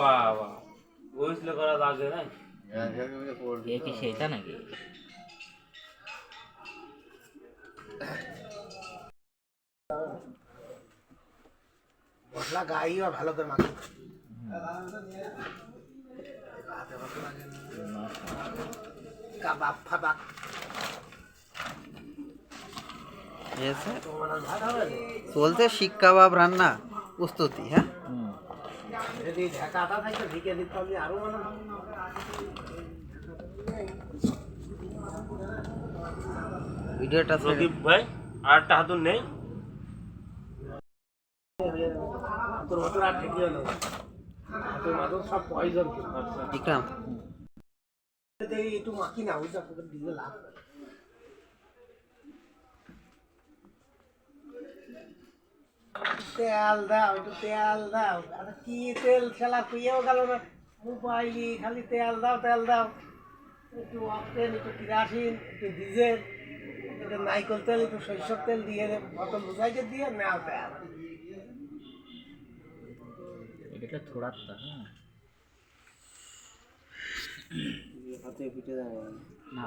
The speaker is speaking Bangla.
বাবা। বইছিল করা লাগে না? এ কি সেইটা নাকি? মশলা গাইও ভালো করে মাখি। কাবাব ফাবাব? চলছে শিক কাবাব রান্না প্রস্তুতি হ্যাঁ? যদি ঢাকাটা থাকতো ঢেকে দিতে আমি আরো মনে হয় ভিডিওটা ছেড়ে- রকিব ভাই আর একটা হাতুর নেই তোর মতো আর ঠেকিও না তোর মতো সব পয়জন ইকরাম একটু মাখি না ওইটা তোদের দিলে তেল দাও একটু তেল দাও। আরে কি তেল খেলা কুইয়েও গেল না। মোবাইলি খালি তেল দাও তেল দাও। একটু অকটেন একটু কিরাসিন একটু ডিজেল একটু নাইকল তেল একটু সরিষার তেল দিয়ে বোতল বুঝাইতে দিয়ে নাও তেল। এটা থোড়া তো হ্যাঁ। হাতে পিঠে দেয় না।